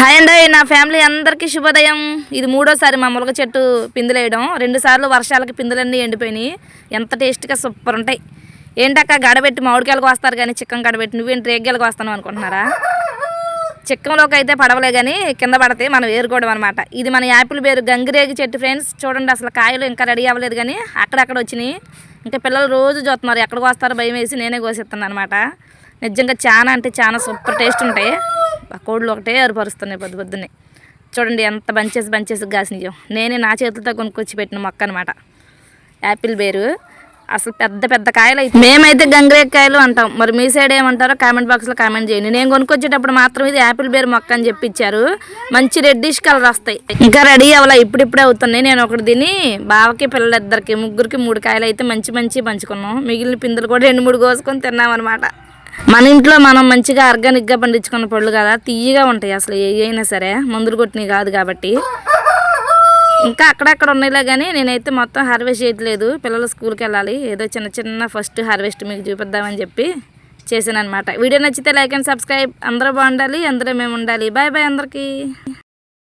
Hi అండి నా family అందరికీ శుభోదయం. ఇది మూడోసారి మా ములగ చెట్టు పిందులేయడం. రెండుసార్లు వర్షాలకి పిందులన్నీ ఎండిపోయినాయి. ఎంత టేస్ట్గా సూపర్ ఉంటాయి. ఏంటక్క గడబెట్టి మామిడికాయలకు వస్తారు కానీ చిక్కం గడబెట్టి నువ్వేంటి రేగ్గాయలకు వస్తాను అనుకుంటున్నారా? చిక్కంలోకి అయితే పడవలే కానీ కింద పడితే మనం ఏరుకోవడం అనమాట ఇది మన యాపిల్ పేరు గంగిరేగి చెట్టు ఫ్రెండ్స్. చూడండి అసలు కాయలు ఇంకా రెడీ అవ్వలేదు కానీ అక్కడక్కడ వచ్చినాయి. ఇంకా పిల్లలు రోజు చూస్తున్నారు ఎక్కడికి వస్తారో భయం వేసి నేనే కోసిస్తాను అనమాట నిజంగా చాలా అంటే చాలా సూపర్ టేస్ట్ ఉంటాయి. కోళ్ళు ఒకటే అరుపరుస్తున్నాయి పొద్దు పొద్దున్నే. చూడండి ఎంత బంచేసి బంచేసి కాసినాయో నేనే నా చేతులతో కొనుక్కొచ్చి పెట్టిన మొక్క అనమాట యాపిల్ బేరు. అసలు పెద్ద పెద్ద కాయలు అయితే మేమైతే గంగిరేకాయలు అంటాం. మరి మీ సైడ్ ఏమంటారో కామెంట్ బాక్స్లో కామెంట్ చేయండి. నేను కొనుక్కొచ్చేటప్పుడు మాత్రం ఇది యాపిల్ బేర్ మొక్క అని చెప్పి ఇచ్చారు మంచి రెడ్డిష్ కలర్ వస్తాయి. ఇంకా రెడీ అవ్వాల? ఇప్పుడిప్పుడే అవుతున్నాయి. నేను ఒకటి తిని బావకి పిల్లలిద్దరికి ముగ్గురికి మూడు కాయలు అయితే మంచి మంచి పంచుకున్నాం. మిగిలిన పిందులు కూడా రెండు మూడు కోసుకొని తిన్నాం అనమాట మన ఇంట్లో మనం మంచిగా ఆర్గానిక్గా పండించుకున్న పళ్ళు కదా తీయగా ఉంటాయి అసలు ఏ అయినా సరే. మందులు కొట్టినవి కాదు కాబట్టి. ఇంకా అక్కడక్కడ ఉన్నాయిలే కానీ నేనైతే మొత్తం హార్వెస్ట్ చేయట్లేదు. పిల్లలు స్కూల్కి వెళ్ళాలి. ఏదో చిన్న చిన్న ఫస్ట్ హార్వెస్ట్ మీకు చూపిద్దామని చెప్పి చేశాను అనమాట వీడియో నచ్చితే లైక్ అండ్ సబ్స్క్రైబ్. అందరూ బాగుండాలి. అందరూ మేము ఉండాలి. బాయ్ బాయ్ అందరికీ.